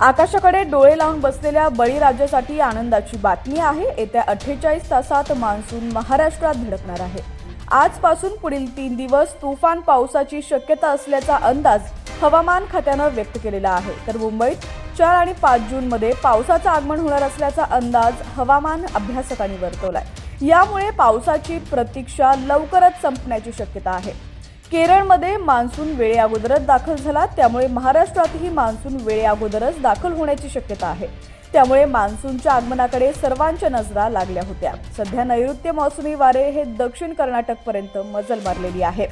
आकाशाकडे डोळे लावून बसलेल्या बळीराजासाठी आनंदाची बातमी आहे. येत्या अठ्ठेचाळीस तासात मान्सून महाराष्ट्रात धडकणार आहे. आजपासून पुढील तीन दिवस तुफान पावसाची शक्यता असल्याचा अंदाज हवामान खात्यानं व्यक्त केलेला आहे. तर मुंबईत चार आणि पाच जूनमध्ये पावसाचं आगमन होणार असल्याचा अंदाज हवामान अभ्यासकांनी वर्तवलाय. यामुळे पावसाची प्रतीक्षा लवकरच संपण्याची शक्यता आहे. केरळमध्ये मान्सून वेळेअगोदरच दाखल झाला. त्यामुळे महाराष्ट्रातही मान्सून वेळेअगोदरच दाखल होण्याची शक्यता आहे. त्यामुळे मान्सूनच्या आगमनाकडे सर्वांच्या नजरा लागल्या होत्या. सध्या नैऋत्य मोसमी वारे हे दक्षिण कर्नाटकपर्यंत मजल मारलेली आहे.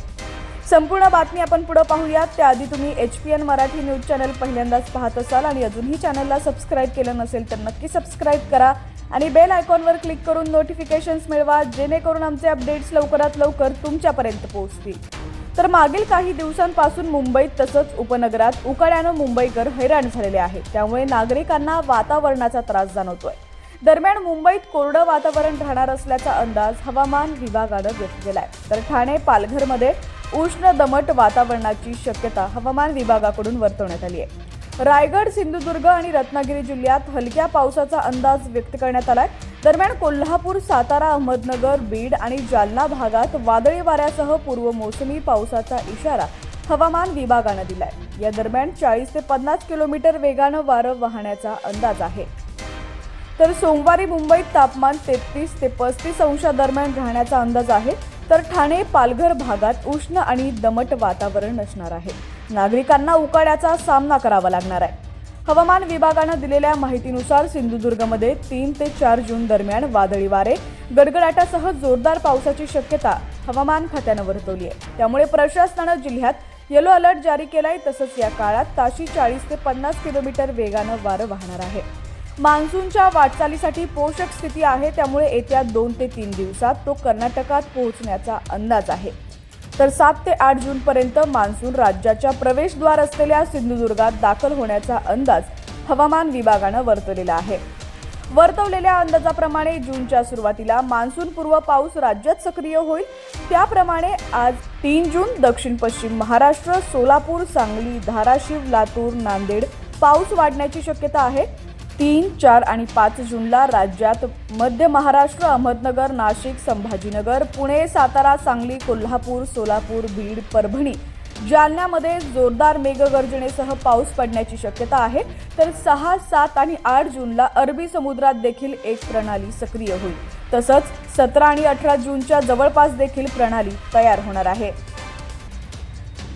संपूर्ण बातमी आपण पुढे पाहूयात. त्याआधी तुम्ही H P N Marathi news channel पहिल्यांदाच पाहत असाल आणि अजूनही चॅनलला सबस्क्राईब केलं नसेल तर नक्की सबस्क्राईब करा आणि बेल आयकॉनवर क्लिक करून नोटिफिकेशन्स मिळवा जेणेकरून आमचे अपडेट्स लवकरात लवकर तुमच्यापर्यंत पोहोचतील. तर मागील काही दिवसांपासून मुंबईत तसंच उपनगरात उकाड्यानं मुंबईकर हैराण झालेले आहेत. त्यामुळे नागरिकांना वातावरणाचा त्रास जाणवतोय. दरम्यान मुंबईत कोरडं वातावरण राहणार असल्याचा अंदाज हवामान विभागानं व्यक्त केलाय. तर ठाणे पालघरमध्ये उष्ण दमट वातावरणाची शक्यता हवामान विभागाकडून वर्तवण्यात आली आहे. रायगड सिंधुदुर्ग आणि रत्नागिरी जिल्ह्यात हलक्या पावसाचा अंदाज व्यक्त करण्यात आलाय. दरम्यान कोल्हापूर सातारा अहमदनगर बीड आणि जालना भागात वादळी वाऱ्यासह पूर्व मोसमी पावसाचा इशारा हवामान विभागानं दिलाय. या दरम्यान चाळीस ते पन्नास किलोमीटर वेगानं वारं वाहण्याचा अंदाज आहे. तर सोमवारी मुंबईत तापमान तेहतीस ते पस्तीस अंशादरम्यान राहण्याचा अंदाज आहे. तर ठाणे पालघर भागात उष्ण आणि दमट वातावरण असणार आहे. नागरिकांना उकाड्याचा सामना करावा लागणार आहे. हवामान विभागानं दिलेल्या माहितीनुसार सिंधुदुर्गमध्ये तीन ते चार जून दरम्यान वादळी वारे गडगडाटासह जोरदार पावसाची शक्यता हवामान खात्यानं वर्तवली आहे. त्यामुळे प्रशासनानं जिल्ह्यात येलो अलर्ट जारी केलाय तसंच या काळात ताशी चाळीस ते पन्नास किलोमीटर वेगानं वारं वाहणार आहे. मान्सूनच्या वाटचालीसाठी पोषक स्थिती आहे त्यामुळे येत्या दोन ते तीन दिवसात तो कर्नाटकात पोहोचण्याचा अंदाज आहे. तर सात ते आठ जूनपर्यंत मान्सून राज्याच्या प्रवेशद्वार असलेल्या सिंधुदुर्गात दाखल होण्याचा अंदाज हवामान विभागानं वर्तवलेला आहे. वर्तवलेल्या अंदाजाप्रमाणे जूनच्या सुरुवातीला मान्सूनपूर्व पाऊस राज्यात सक्रिय होईल. त्याप्रमाणे आज तीन जून दक्षिण पश्चिम महाराष्ट्र सोलापूर सांगली धाराशिव लातूर नांदेड पाऊस वाढण्याची शक्यता आहे. तीन चार आणि पाच जूनला राज्यात मध्य महाराष्ट्र अहमदनगर नाशिक संभाजीनगर पुणे सातारा सांगली कोल्हापूर सोलापूर बीड परभणी जालन्यामध्ये जोरदार मेघगर्जनेसह पाऊस पडण्याची शक्यता आहे. तर सहा सात आणि आठ जूनला अरबी समुद्रात देखील एक प्रणाली सक्रिय होईल. तसंच सतरा आणि अठरा जूनच्या जवळपास देखील प्रणाली तयार होणार आहे.